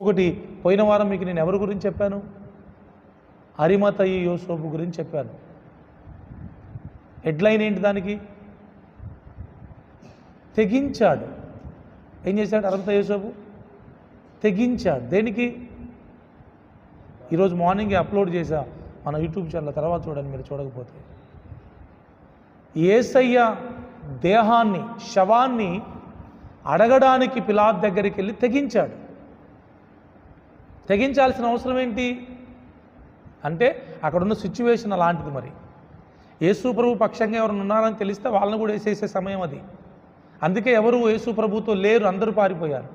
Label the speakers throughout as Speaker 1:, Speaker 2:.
Speaker 1: ఒకటి పోయిన వారం మీకు నేను ఎవరి గురించి చెప్పాను? అరిమతయ్య యోసోపు గురించి చెప్పాను. హెడ్లైన్ ఏంటి దానికి? తెగించాడు. ఏం చేశాడు అరిమత యోసోపు? తెగించాడు. దేనికి? ఈరోజు మార్నింగ్ అప్లోడ్ చేశా మన యూట్యూబ్ ఛానల్ తర్వాత చూడండి మీరు చూడకపోతే. ఏసయ్య దేహాన్ని శవాన్ని అడగడానికి పిలాద్ దగ్గరికి వెళ్ళి తెగించాడు. తెగించాల్సిన అవసరం ఏంటి? అంటే అక్కడున్న సిచ్యువేషన్ అలాంటిది మరి. యేసు ప్రభు పక్షంగా ఎవరు ఉన్నారని తెలిస్తే వాళ్ళని కూడా వేసేసే సమయం అది. అందుకే ఎవరు యేసు ప్రభుతో లేరు అందరూ పారిపోయారు.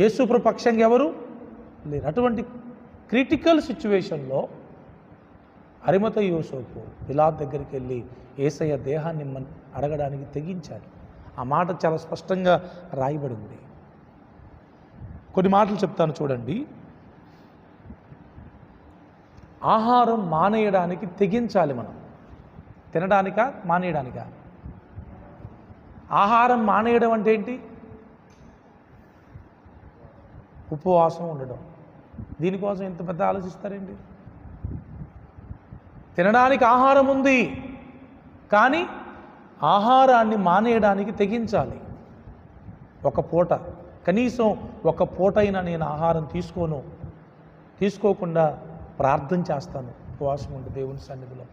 Speaker 1: యేసు ప్రభు పక్షంగా ఎవరు? లేరు. అటువంటి క్రిటికల్ సిచ్యువేషన్లో హరిమత యోసోపు పిలా దగ్గరికి వెళ్ళి ఏసయ్య దేహాన్ని మన్ అడగడానికి తెగించాడు. ఆ మాట చాలా స్పష్టంగా రాయబడింది. కొన్ని మాటలు చెప్తాను చూడండి. ఆహారం మానేయడానికి తెగించాలి మనం. తినడానిక? మానేయడానికా? ఆహారం మానేయడం అంటే ఏంటి? ఉపవాసం ఉండడం. దీనికోసం ఎంత పెద్ద ఆలోచిస్తారండి తినడానికి ఆహారం ఉంది కానీ ఆహారాన్ని మానేయడానికి తెగించాలి. ఒక పూట. కనీసం ఒక పూట నేను ఆహారం తీసుకోను తీసుకోకుండా ప్రార్థన చేస్తాను. ఉపవాసం ఉండి దేవుని సన్నిధిలో.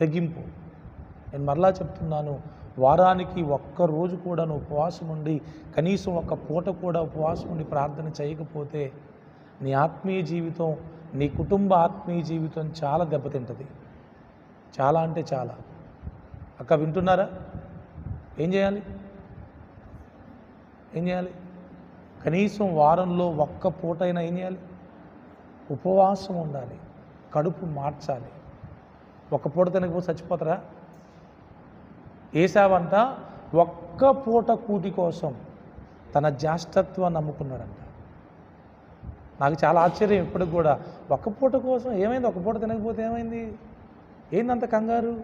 Speaker 1: తెగింపు. నేను మరలా చెప్తున్నాను వారానికి ఒక్క రోజు కూడా నువ్వు ఉపవాసం ఉండి కనీసం ఒక పూట కూడా ఉపవాసం ఉండి ప్రార్థన చేయకపోతే నీ ఆత్మీయ జీవితం నీ కుటుంబ ఆత్మీయ జీవితం చాలా దెబ్బతింటుంది. చాలా అంటే చాలా. అక్క వింటున్నారా? ఏం చేయాలి? ఏం చేయాలి? కనీసం వారంలో ఒక్క పూటైనా ఏం చేయాలి? ఉపవాసం ఉండాలి కడుపు మార్చాలి. ఒక్క పూట తినకపోతే చచ్చిపోతారా? ఏసావంట ఒక్క పూట కూటి కోసం తన జ్యేష్ఠత్వాన్ని నమ్ముకున్నాడంట. నాకు చాలా ఆశ్చర్యం ఇప్పటికి కూడా. ఒక్క పూట కోసం ఏమైంది? ఒక పూట తినకపోతే ఏమైంది? ఏందంత కంగారు?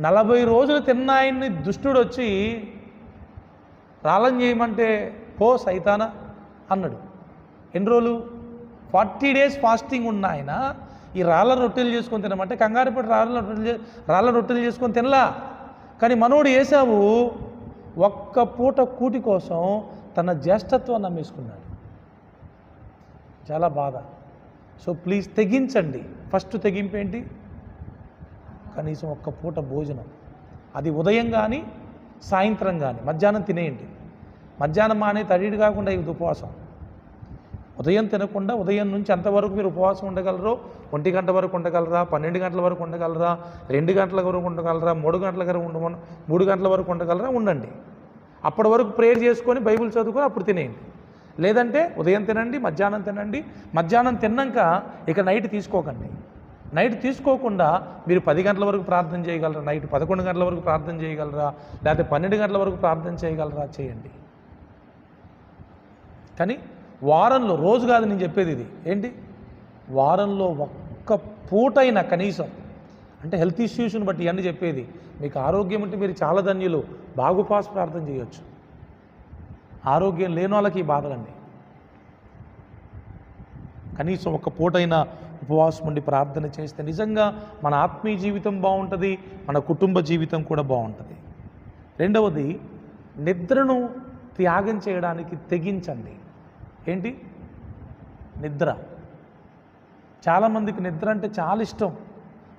Speaker 1: నలభై రోజులు తిన్న ఆయన్ని దుష్టుడు వచ్చి రాళ్ళని చేయమంటే పో సైతానా? అన్నాడు. ఎన్ని రోజులు? ఫార్టీ డేస్ ఫాస్టింగ్ ఉన్న ఆయన ఈ రాళ్ళ రొట్టెలు చేసుకొని తినమంటే కంగారుపడి రాళ్ళ రొట్టెలు రాళ్ళ రొట్టెలు చేసుకొని తినలా. కానీ మనోడు వేసావు ఒక్క పూట కూటి కోసం తన జ్యేష్ఠత్వాన్ని నమ్మేసుకున్నాడు. చాలా బాధ. సో ప్లీజ్ తెగించండి. ఫస్ట్ తెగింపేంటి? కనీసం ఒక్క పూట భోజనం. అది ఉదయం కానీ సాయంత్రం కానీ మధ్యాహ్నం తినేయండి. మధ్యాహ్నం మానే తడిడి కాకుండా ఇది ఉపవాసం. ఉదయం తినకుండా ఉదయం నుంచి ఎంతవరకు మీరు ఉపవాసం ఉండగలరో. ఒంటి గంట వరకు ఉండగలరా? పన్నెండు గంటల వరకు ఉండగలరా? రెండు గంటల వరకు ఉండగలరా? మూడు గంటల వరకు ఉండ మూడు గంటల వరకు ఉండగలరా? ఉండండి. అప్పటి వరకు ప్రేయర్ చేసుకొని బైబిల్ చదువుకొని అప్పుడు తినేయండి. లేదంటే ఉదయం తినండి మధ్యాహ్నం తినండి. మధ్యాహ్నం తిన్నాక ఇక నైట్ తీసుకోకండి. నైట్ తీసుకోకుండా మీరు పది గంటల వరకు ప్రార్థన చేయగలరా? నైట్ పదకొండు గంటల వరకు ప్రార్థన చేయగలరా? లేకపోతే పన్నెండు గంటల వరకు ప్రార్థన చేయగలరా? చేయండి. కానీ వారంలో రోజు కాదు నేను చెప్పేది ఇది. ఏంటి? వారంలో ఒక్క పూటైనా కనీసం అంటే హెల్త్ ఇష్యూస్ని బట్టి ఇవన్నీ చెప్పేది. మీకు ఆరోగ్యం ఉంటే మీరు చాలా ధన్యులు. బాగుపాస్ ప్రార్థన చేయొచ్చు. ఆరోగ్యం లేని వాళ్ళకి ఈ బాధలండి. కనీసం ఒక పూటైనా ఉపవాసం ఉండి ప్రార్థన చేస్తే నిజంగా మన ఆత్మీయ జీవితం బాగుంటుంది మన కుటుంబ జీవితం కూడా బాగుంటుంది. రెండవది నిద్రను త్యాగం చేయడానికి తెగించండి. ఏంటి? నిద్ర. చాలామందికి నిద్ర అంటే చాలా ఇష్టం.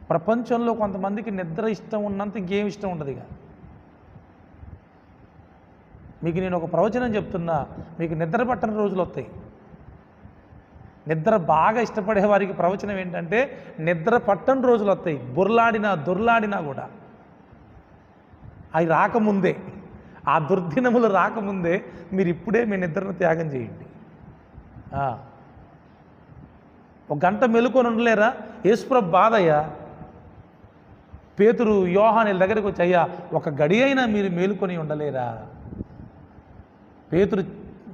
Speaker 1: ప్రపంచంలో కొంతమందికి నిద్ర ఇష్టం ఉన్నంత ఇంకేం ఇష్టం ఉండదు ఇక. మీకు నేను ఒక ప్రవచనం చెప్తున్నా మీకు నిద్ర పట్టని రోజులు వస్తాయి. నిద్ర బాగా ఇష్టపడే వారికి ప్రవచనం ఏంటంటే నిద్ర పట్టని రోజులు వస్తాయి. బుర్లాడినా దొర్లాడినా కూడా. అవి రాకముందే. ఆ దుర్దినములు రాకముందే మీరు ఇప్పుడే మీ నిద్రను త్యాగం చేయండి. ఒక గంట మెలుకొని ఉండలేరా? యేసుప్రభు బాధయ్యా. పేతురు యోహాని దగ్గరికి వచ్చి అయ్యా ఒక గడి అయినా మీరు మేలుకొని ఉండలేరా? పేతురు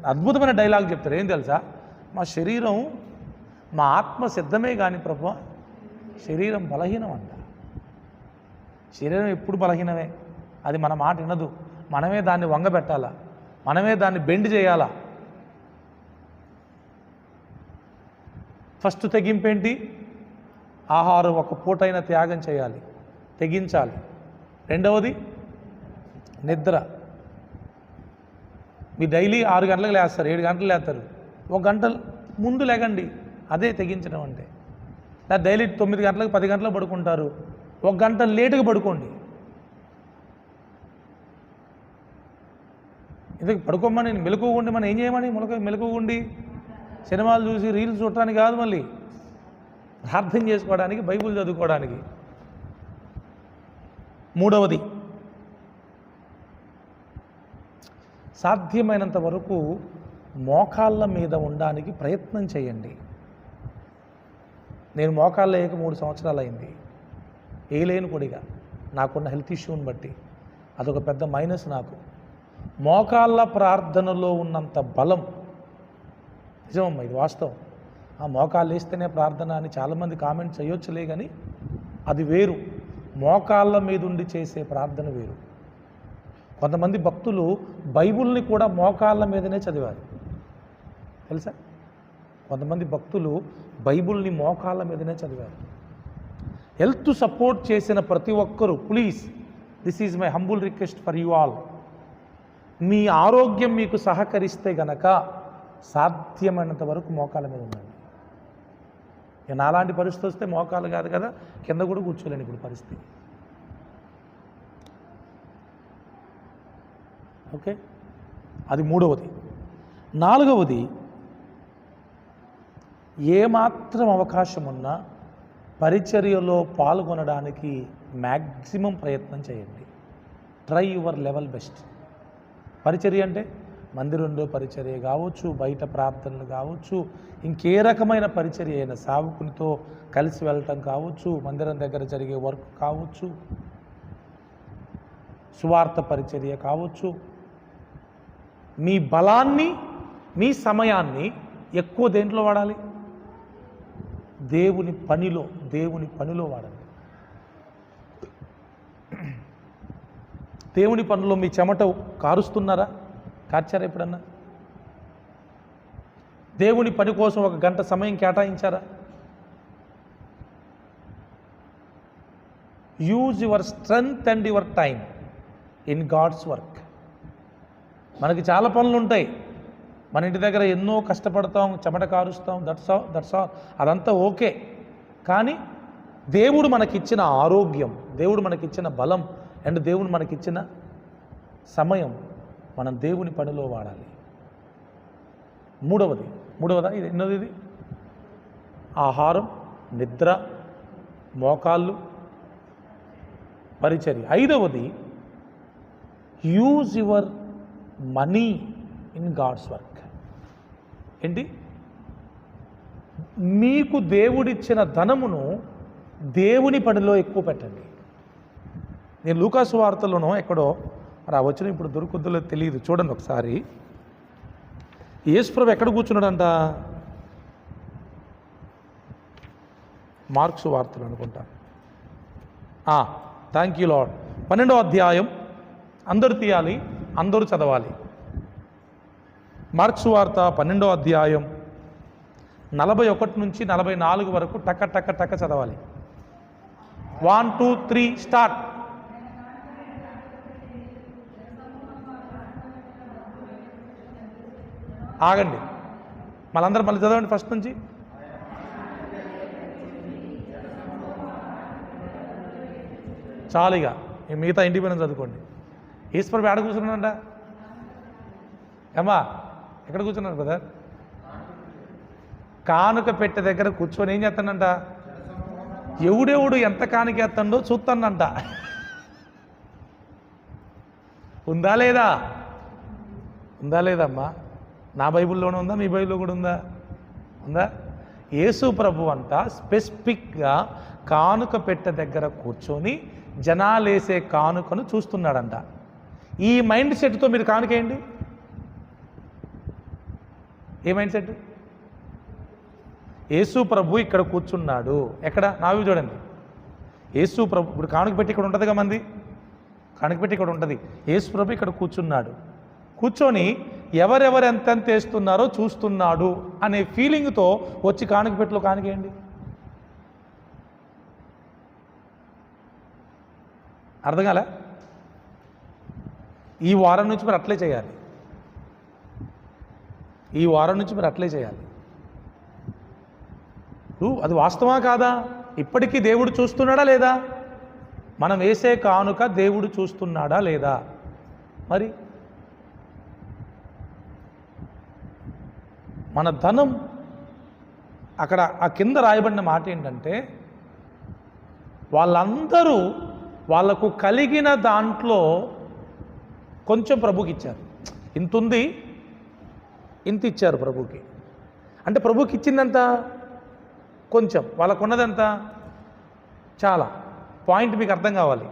Speaker 1: అద్భుతమైన డైలాగ్ చెప్తారు. ఏం తెలుసా? మా శరీరం మా ఆత్మ సిద్ధమే కానీ ప్రభు శరీరం బలహీనం అంట శరీరం ఎప్పుడు బలహీనమే. అది మన మాట వినదు. మనమే దాన్ని వంగబెట్టాలా మనమే దాన్ని బెండ్ చేయాలా? ఫస్ట్ తెగింపేంటి? ఆహారం ఒక పూటైన త్యాగం చేయాలి. తెగించాలి. రెండవది నిద్ర. మీ డైలీ ఆరు గంటలకు లేస్తారు ఏడు గంటలు లేస్తారు. ఒక గంట ముందు లేకండి అదే తెగించడం అంటే. లేదా డైలీ తొమ్మిది గంటలకు పది గంటలకు పడుకుంటారు. ఒక గంట లేటుగా పడుకోండి. ఇది పడుకోమని మెలకుగుండి మనం ఏం చేయమని మొలక మెలకుగుండి సినిమాలు చూసి రీల్స్ చూడటానికి కాదు మళ్ళీ. ప్రార్థన చేసుకోవడానికి బైబిల్ చదువుకోవడానికి. మూడవది సాధ్యమైనంత వరకు మోకాళ్ళ మీద ఉండడానికి ప్రయత్నం చేయండి. నేను మోకాళ్ళు వేయక మూడు సంవత్సరాలు అయింది. వేయలేను కొడిగా. నాకున్న హెల్త్ ఇష్యూని బట్టి. అదొక పెద్ద మైనస్ నాకు. మోకాళ్ళ ప్రార్థనలో ఉన్నంత బలం. నిజమమ్మా ఇది వాస్తవం. ఆ మోకాళ్ళు వేస్తేనే ప్రార్థన అని చాలామంది కామెంట్ చేయొచ్చులే కానీ అది వేరు. మోకాళ్ళ మీద ఉండి చేసే ప్రార్థన వేరు. కొంతమంది భక్తులు బైబుల్ని కూడా మోకాళ్ళ మీదనే చదివారు. తెలుసా? కొంతమంది భక్తులు బైబిల్ని మోకాళ్ళ మీదనే చదివారు. హెల్త్ సపోర్ట్ చేసిన ప్రతి ఒక్కరూ please this is my humble request for you all. మీ ఆరోగ్యం మీకు సహకరిస్తే గనక సాధ్యమైనంత వరకు మోకాళ్ళ మీద ఉండండి. ఇక నాలాంటి పరిస్థితి వస్తే మోకాలు కాదు కదా కింద కూడా కూర్చోలేను ఇప్పుడు పరిస్థితి. ఓకే? అది మూడవది. నాలుగవది ఏమాత్రం అవకాశం ఉన్నా పరిచర్యలో పాల్గొనడానికి మ్యాక్సిమం ప్రయత్నం చేయండి. Try your level best. పరిచర్య అంటే మందిరంలో పరిచర్య కావచ్చు బయట ప్రార్థనలు కావచ్చు ఇంకే రకమైన పరిచర్య అయినా సావుకునితో కలిసి వెళ్ళటం కావచ్చు మందిరం దగ్గర జరిగే వర్క్ కావచ్చు సువార్త పరిచర్య కావచ్చు. మీ బలాన్ని మీ సమయాన్ని ఎక్కువ దేంట్లో వాడాలి? దేవుని పనిలో దేవుని పనిలో వాడండి. దేవుని పనిలో మీ చెమట కారుస్తున్నారా? కార్చారా ఎప్పుడన్నా? దేవుని పని కోసం ఒక గంట సమయం కేటాయించారా? Use your strength and your time in God's work మనకి చాలా పనులు ఉంటాయి. మన ఇంటి దగ్గర ఎన్నో కష్టపడతాం చెమట కారుస్తాం దట్స్ ఆల్ దట్స్ ఆల్ అదంతా ఓకే. కానీ దేవుడు మనకిచ్చిన ఆరోగ్యం దేవుడు మనకిచ్చిన బలం అండ్ దేవుడు మనకిచ్చిన సమయం మనం దేవుని పనిలో వాడాలి. మూడవది మూడవదా ఇది ఎన్నోది ఇది? ఆహారం నిద్ర మోకాళ్ళు పరిచర్య. ఐదవది use your money in God's work. ఏంటి? మీకు దేవుడిచ్చిన ధనమును దేవుని పనిలో ఎక్కువ పెట్టండి. నేను లూకాసు వార్తలోనో ఎక్కడో మరి ఆ వచ్చిన ఇప్పుడు దొరుకుద్దులో తెలియదు. చూడండి ఒకసారి. యేసుప్రభు ఎక్కడ కూర్చున్నాడంట? మార్క్స్ వార్తలు అనుకుంటా. థ్యాంక్ యూ లాడ్ పన్నెండో అధ్యాయం. అందరూ తీయాలి అందరూ చదవాలి. మార్క్స్ వార్త పన్నెండో అధ్యాయం నలభై ఒకటి నుంచి నలభై నాలుగు వరకు టక టక టక చదవాలి. One two three start. ఆగండి. మళ్ళందరూ మళ్ళీ చదవండి ఫస్ట్ నుంచి. చాలు ఇక. మిగతా ఇండిపెండెన్స్ చదువుకోండి. ఈశ్వర్ ఎక్కడ కూర్చున్నాడంట. ఏమా ఎక్కడ కూర్చున్నారు బ్రదర్ కానుక పెట్టె దగ్గర కూర్చొని ఏం చేస్తానంట? ఎవడెవడు ఎంత కానుకేస్తాడో చూస్తానంట. ఉందా లేదా? ఉందా లేదమ్మా? నా బైబిల్లోనే ఉందా? మీ బైబిల్లో కూడా ఉందా? ఉందా? యేసు ప్రభు అంట స్పెసిఫిక్గా కానుక పెట్టె దగ్గర కూర్చొని జనాలేసే కానుకను చూస్తున్నాడంట. ఈ మైండ్ సెట్తో మీరు కానుకేయండి ఏ మైండ్ సెట్? యేసు ప్రభు ఇక్కడ కూర్చున్నాడు. ఎక్కడ? నావి చూడండి. యేసు ప్రభు ఇప్పుడు కానుక పెట్టి ఇక్కడ ఉంటుందిగా మంది? కానుక పెట్టి ఇక్కడ ఉంటుంది. యేసు ప్రభు ఇక్కడ కూర్చున్నాడు. కూర్చొని ఎవరెవరు ఎంతెంత వేస్తున్నారో చూస్తున్నాడు అనే ఫీలింగ్తో వచ్చి కానుక పెట్టిలో కానికేయండి అర్థం కాలే? ఈ వారం నుంచి మరి అట్లే చేయాలి. ఈ వారం నుంచి మీరు అట్లే చేయాలి. అది వాస్తవా కాదా? ఇప్పటికీ దేవుడు చూస్తున్నాడా లేదా? మనం వేసే కానుక దేవుడు చూస్తున్నాడా లేదా? మరి మన ధనం అక్కడ ఆ కింద రాయబడిన మాట ఏంటంటే వాళ్ళందరూ వాళ్ళకు కలిగిన దాంట్లో కొంచెం ప్రభుకి ఇచ్చారు. ఇంత ఉంది ఇంత ఇచ్చారు ప్రభుకి. అంటే ప్రభుకి ఇచ్చిందంత కొంచెం వాళ్ళకు ఉన్నదంతా చాలా. పాయింట్ మీకు అర్థం కావాలి.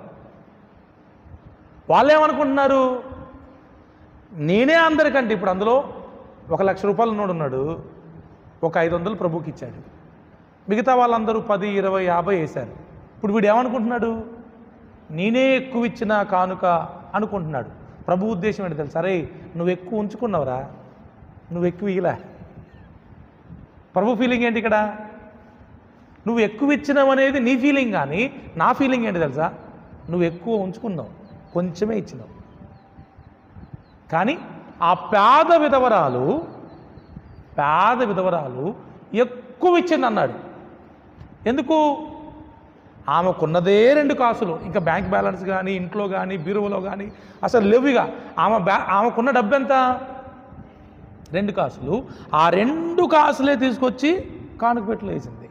Speaker 1: వాళ్ళు ఏమనుకుంటున్నారు నేనే అందరికంటే ఇప్పుడు అందులో ఒక లక్ష రూపాయలు ఉన్నోడు ఉన్నాడు ఒక ఐదు వందలు ప్రభుకి ఇచ్చాడు. మిగతా వాళ్ళందరూ పది ఇరవై యాభై వేశారు. ఇప్పుడు వీడు ఏమనుకుంటున్నాడు నేనే ఎక్కువ ఇచ్చిన కానుక అనుకుంటున్నాడు. ప్రభు ఉద్దేశం ఏంటి తెలుసు? అరే నువ్వు ఎక్కువ ఉంచుకున్నావురా? నువ్వు ఎక్కువ ఇలా ప్రభు ఫీలింగ్ ఏంటి ఇక్కడ? నువ్వు ఎక్కువ ఇచ్చినావు అనేది నీ ఫీలింగ్ కానీ నా ఫీలింగ్ ఏంటి తెలుసా? నువ్వు ఎక్కువ ఉంచుకున్నావు కొంచెమే ఇచ్చినావు. కానీ ఆ పేద విధవరాలు పేద విధవరాలు ఎక్కువ ఇచ్చింది అన్నాడు. ఎందుకు? ఆమెకున్నదే రెండు కాసులు ఇంకా బ్యాంక్ బ్యాలెన్స్ కానీ ఇంట్లో కానీ బీరువలో కానీ అసలు లేవుగా ఆమె బ్యా ఆమెకున్న డబ్బు ఎంత రెండు కాసులు. ఆ రెండు కాసులే తీసుకొచ్చి కానుకపెట్టలు వేసింది.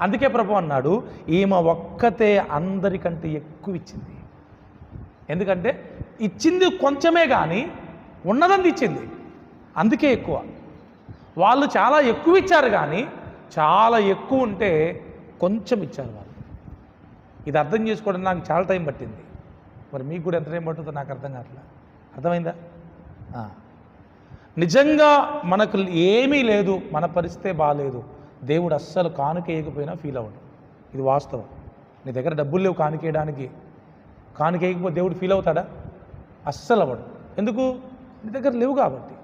Speaker 1: అందుకే ప్రభు అన్నాడు ఈమె ఒక్కతే అందరికంటే ఎక్కువ ఇచ్చింది. ఎందుకంటే ఇచ్చింది కొంచెమే కానీ ఉన్నదని ఇచ్చింది. అందుకే ఎక్కువ. వాళ్ళు చాలా ఎక్కువ ఇచ్చారు కానీ చాలా ఎక్కువ ఉంటే కొంచెం ఇచ్చారు వాళ్ళు. ఇది అర్థం చేసుకోవడం నాకు చాలా టైం పట్టింది. మరి మీకు కూడా ఎంత టైం పట్టుతుందో నాకు అర్థం కావట్లేదు అర్థమైందా? ఆ. నిజంగా మనకు ఏమీ లేదు మన పరిస్థితే బాగాలేదు దేవుడు అస్సలు కానుకేయకపోయినా ఫీల్ అవ్వడు. ఇది వాస్తవం. నీ దగ్గర డబ్బులు లేవు కానుకేయడానికి. కానుకేయకపోతే దేవుడు ఫీల్ అవుతాడా? అస్సలు అవ్వడు. ఎందుకు? నీ దగ్గర లేవు కాబట్టి.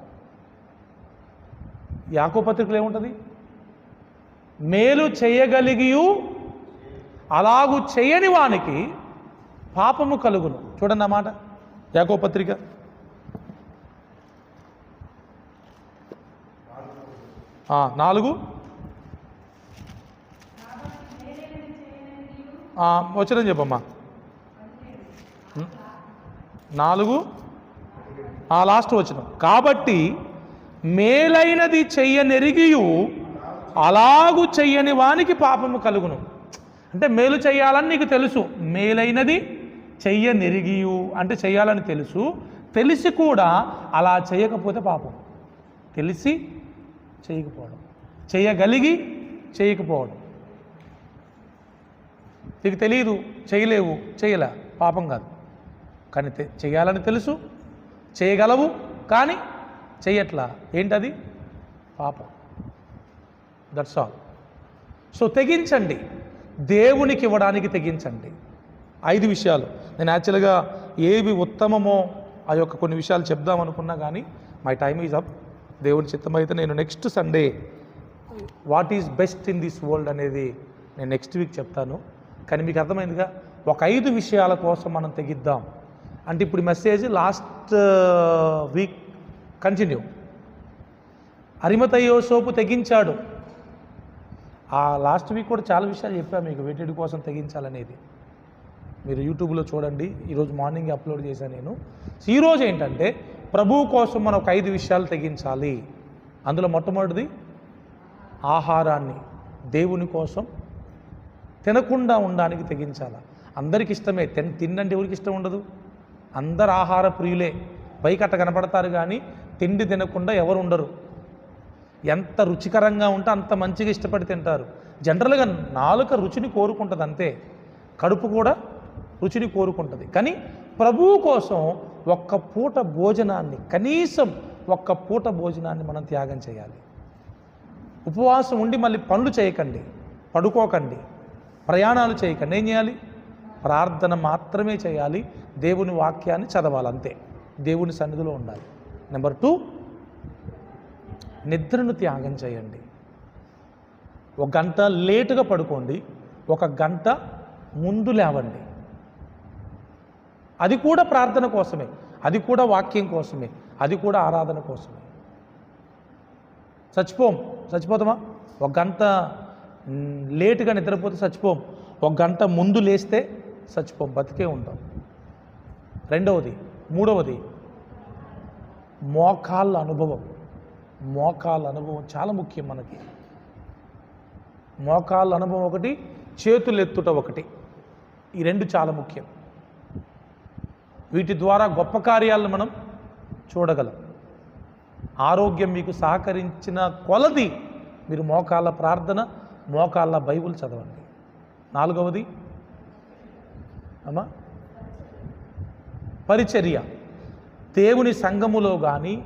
Speaker 1: యాకో పత్రికలు ఏముంటుంది? మేలు చేయగలిగియు అలాగు చేయని వానికి పాపము కలుగును. చూడండి అన్నమాట యాకో పత్రిక. నాలుగు. వచ్చిన చెప్పమ్మా. నాలుగు. ఆ లాస్ట్ వచ్చిన. కాబట్టి మేలైనది చెయ్యనెరిగియు అలాగు చెయ్యని వానికి పాపము కలుగును. అంటే మేలు చేయాలని నీకు తెలుసు. మేలైనది చెయ్యనెరిగియు అంటే చేయాలని తెలుసు. తెలిసి కూడా అలా చేయకపోతే పాపం. తెలిసి చేయకపోవడం. చేయగలిగి చేయకపోవడం. నీకు తెలియదు చేయలేవు చేయలే. పాపం కాదు. కానీ తె- చేయాలని తెలుసు చేయగలవు కానీ చేయట్లా. ఏంటది? పాపం. దట్స్ ఆల్ సో తెగించండి. దేవునికి ఇవ్వడానికి తెగించండి. ఐదు విషయాలు. నేను యాక్చువల్గా ఏవి ఉత్తమమో ఆ యొక్క కొన్ని విషయాలు చెప్దాం అనుకున్నా కానీ మై టైమ్ ఈజ్ అప్ దేవుని చిత్తం అయితే నేను next Sunday what is best in this world అనేది నేను నెక్స్ట్ వీక్ చెప్తాను. కానీ మీకు అర్థమైందిగా? ఒక ఐదు విషయాల కోసం మనం తెగిద్దాం. అంటే ఇప్పుడు మెసేజ్ లాస్ట్ వీక్ కంటిన్యూ అరిమతయ్యో సోపు తెగించాడు. ఆ లాస్ట్ వీక్ కూడా చాలా విషయాలు చెప్పాను మీకు వెయిటెడ్ కోసం తెగించాలనేది. మీరు యూట్యూబ్లో చూడండి. ఈరోజు మార్నింగ్ అప్లోడ్ చేశాను నేను. ఈరోజు ఏంటంటే ప్రభువు కోసం మనం ఒక ఐదు విషయాలు తెగించాలి. అందులో మొట్టమొదటిది ఆహారాన్ని. దేవుని కోసం తినకుండా ఉండడానికి తెగించాల. అందరికి ఇష్టమే. తిన్ తిండంటే ఎవరికి ఇష్టం ఉండదు? అందరు ఆహార ప్రియులే. పైకట్ట కనపడతారు కానీ తిండి తినకుండా ఎవరు ఉండరు. ఎంత రుచికరంగా ఉంటే అంత మంచిగా ఇష్టపడి తింటారు. జనరల్గా నాలుక రుచిని కోరుకుంటుంది అంతే కడుపు కూడా రుచిని కోరుకుంటుంది. కానీ ప్రభువు కోసం ఒక్క పూట భోజనాన్ని కనీసం ఒక్క పూట భోజనాన్ని మనం త్యాగం చేయాలి. ఉపవాసం ఉండి మళ్ళీ పనులు చేయకండి పడుకోకండి ప్రయాణాలు చేయకండి. ఏం చేయాలి? ప్రార్థన మాత్రమే చేయాలి. దేవుని వాక్యాన్ని చదవాలి అంతే. దేవుని సన్నిధిలో ఉండాలి. నెంబర్ టూ నిద్రను త్యాగం చేయండి. ఒక గంట లేటుగా పడుకోండి ఒక గంట ముందు లేవండి. అది కూడా ప్రార్థన కోసమే. అది కూడా వాక్యం కోసమే. అది కూడా ఆరాధన కోసమే. చచ్చిపోం. చచ్చిపోతామా? ఒక గంట లేటుగా నిద్రపోతే చచ్చిపోం. ఒక గంట ముందు లేస్తే చచ్చిపోం. బతికే ఉంటాం. రెండవది మూడవది మోకాళ్ళ అనుభవం. మోకాళ్ళ అనుభవం చాలా ముఖ్యం మనకి. మోకాళ్ళ అనుభవం ఒకటి చేతులు ఎత్తుట ఒకటి. ఈ రెండు చాలా ముఖ్యం. వీటి ద్వారా గొప్ప కార్యాలను మనం చూడగలం. ఆరోగ్యం మీకు సహకరించిన కొలది మీరు మోకాళ్ళ ప్రార్థన మోకాళ్ళ బైబుల్ చదవండి. నాలుగవది అమ్మా పరిచర్య. దేవుని సంఘములో కానీ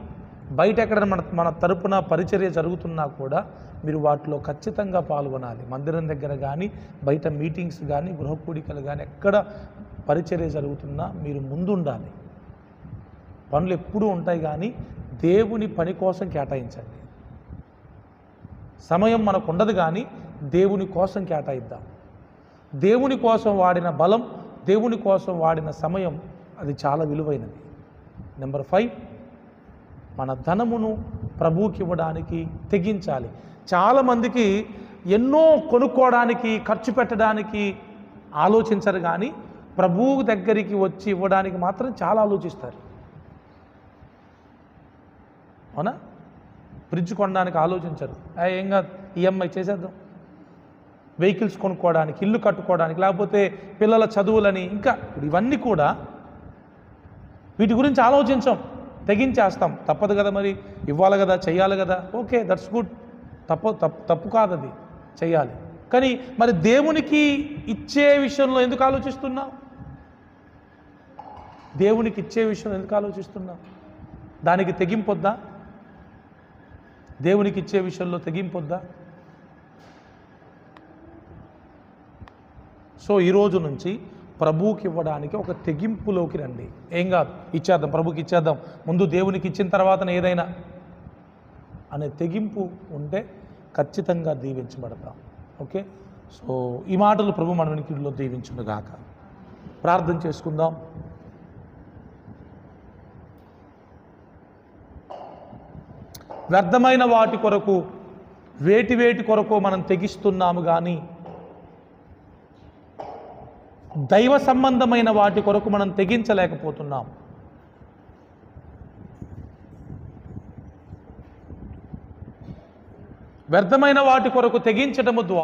Speaker 1: బయట ఎక్కడ మన మన తరపున పరిచర్య జరుగుతున్నా కూడా మీరు వాటిలో ఖచ్చితంగా పాల్గొనాలి. మందిరం దగ్గర కానీ బయట మీటింగ్స్ కానీ గృహకూడికలు కానీ ఎక్కడ పరిచర్య జరుగుతున్నా మీరు ముందుండాలి. పనులు ఎప్పుడూ ఉంటాయి కానీ దేవుని పని కోసం కేటాయించండి. సమయం మనకు ఉండదు కానీ దేవుని కోసం కేటాయిద్దాం. దేవుని కోసం వాడిన బలం దేవుని కోసం వాడిన సమయం అది చాలా విలువైనది. నెంబర్ ఫైవ్ మన ధనమును ప్రభువుకి ఇవ్వడానికి తెగించాలి. చాలామందికి ఎన్నో కొనుక్కోవడానికి ఖర్చు పెట్టడానికి ఆలోచించరు కానీ ప్రభువు దగ్గరికి వచ్చి ఇవ్వడానికి మాత్రం చాలా ఆలోచిస్తారు. అవునా? ఫ్రిడ్జ్ కొనడానికి ఆలోచించరు. ఏం కాదు ఈఎంఐ చేసేద్దాం. వెహికల్స్ కొనుక్కోవడానికి ఇల్లు కట్టుకోవడానికి లేకపోతే పిల్లల చదువులని ఇంకా ఇవన్నీ కూడా వీటి గురించి ఆలోచించాం. తెగించేస్తాం. తప్పదు కదా మరి? ఇవ్వాలి కదా? చెయ్యాలి కదా? ఓకే దట్స్ గుడ్ తప్పు తప్పు తప్పు కాదు అది కానీ మరి దేవునికి ఇచ్చే విషయంలో ఎందుకు ఆలోచిస్తున్నావు? దేవునికి ఇచ్చే విషయంలో ఎందుకు ఆలోచిస్తున్నావు? దానికి తెగింపొద్దా? దేవునికి ఇచ్చే విషయంలో తెగింపొద్దా? సో ఈరోజు నుంచి ప్రభువుకి ఇవ్వడానికి ఒక తెగింపులోకి రండి. ఏం కాదు ఇచ్చేద్దాం ప్రభుకి ఇచ్చేద్దాం. ముందు దేవునికి ఇచ్చిన తర్వాత ఏదైనా. అనే తెగింపు ఉంటే ఖచ్చితంగా దీవించబడతాం. ఓకే? సో ఈ మాటలు ప్రభు మన వెనుకలో దీవించునుగాక. ప్రార్థన చేసుకుందాం. వ్యర్థమైన వాటి కొరకు వేటి వేటి కొరకు మనం తెగిస్తున్నాము కానీ దైవ సంబంధమైన వాటి కొరకు మనం తెగించలేకపోతున్నాం. వ్యర్థమైన వాటి కొరకు తెగించడము ద్వారా